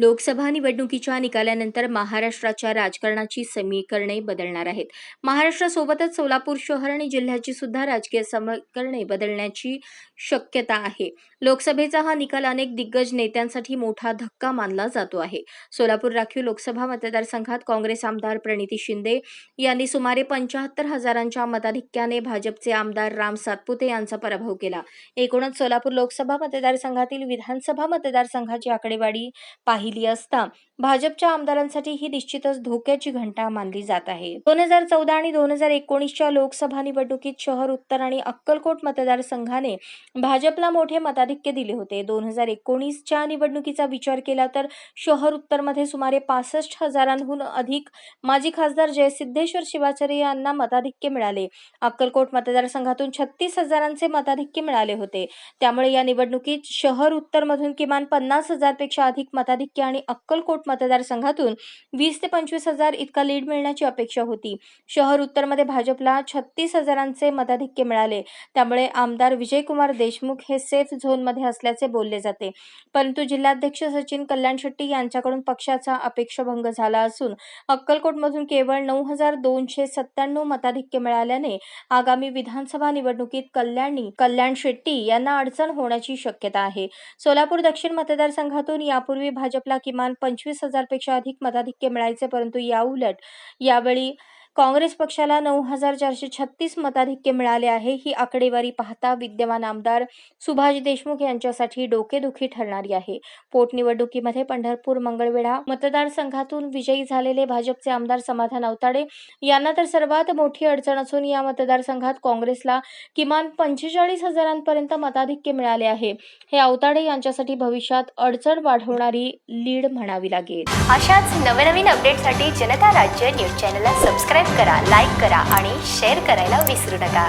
लोकसभा निवडणुकीच्या निकालानंतर महाराष्ट्राच्या राजकारणाची समीकरणे बदलणार आहेत. महाराष्ट्रासोबतच सोलापूर शहर आणि जिल्ह्याची सुद्धा राजकीय समीकरणे बदलण्याची शक्यता आहे. लोकसभेचा हा निकाल अनेक दिग्गज नेत्यांसाठी मोठा धक्का मानला जातो आहे. सोलापूर राखीव लोकसभा मतदारसंघात काँग्रेस आमदार प्रणिती शिंदे यांनी सुमारे पंचाहत्तर हजारांच्या मताधिक्याने भाजपचे आमदार राम सातपुते यांचा पराभव केला. एकूणच सोलापूर लोकसभा मतदारसंघातील विधानसभा मतदारसंघाची आकडेवारी पाहिली असता. भाजपच्या आमदारांसाठी ही निश्चितच धोक्याची घंटा मानली जात आहे. दोन हजार चौदा आणि दोन हजार एकोणीसच्या लोकसभा निवडणुकीत शहर उत्तर आणि अक्कलकोट मतदारसंघाने भाजपला मोठे मताधिक्य दिले होते. दोन हजार एकोणीसच्या निवडणुकीचा विचार केला तर शहर उत्तरमध्ये सुमारे पासष्ट हजारांहून अधिक माजी खासदार जयसिद्धेश्वर शिवाचार्य यांना मताधिक्य मिळाले. अक्कलकोट मतदारसंघातून छत्तीस हजारांचे मताधिक्य मिळाले होते. त्यामुळे या निवडणुकीत शहर उत्तरमधून किमान पन्नास हजारपेक्षा अधिक मताधिक्य आणि अक्कलकोट मतदारसंघातून वीस ते पंचवीस हजार इतका लीड मिळण्याची अपेक्षा होती. शहर उत्तरमध्ये भाजपला छत्तीस हजारांचे मताधिक्य मिळाले. त्यामुळे आमदार विजयकुमार देशमुख हे सेफ झोनमध्ये असल्याचे बोलले जाते. परंतु जिल्हाध्यक्ष सचिन कल्याण शेट्टी यांच्याकडून पक्षाचा अपेक्षाभंग झाला असून अक्कलकोटमधून केवळ नऊ हजार दोनशे सत्त्याण्णव मताधिक्य मिळाल्याने आगामी विधानसभा निवडणुकीत कल्याणी कल्याण शेट्टी यांना अडचण होण्याची शक्यता आहे. सोलापूर दक्षिण मतदारसंघातून यापूर्वी भाजपला किमान पंचवीस हजारपेक्षा अधिक मताधिक्य मिळायचे परंतु याउलट यावेळी काँग्रेस पक्षाला नऊ हजार चारशे छत्तीस मताधिक्य मिळाले आहे. ही आकडेवारी पाहता विद्यमान आमदार सुभाष देशमुख यांच्यासाठी डोकेदुखी ठरणारी आहे. पोटनिवडणुकीमध्ये पंढरपूर मंगळवेढा मतदारसंघातून विजयी झालेले भाजपचे आमदार समाधान अवताडे यांना तर सर्वात मोठी अडचण असून या मतदारसंघात काँग्रेसला किमान पंचेचाळीस हजारांपर्यंत मताधिक्य मिळाले आहे. हे अवताडे यांच्यासाठी भविष्यात अडचण वाढवणारी लीड म्हणावी लागेल. अशाच नवनवीन अपडेटसाठी जनता राज्य न्यूज चॅनलला सबस्क्राईब करा लाईक करा आणि शेअर करायला विसरू नका.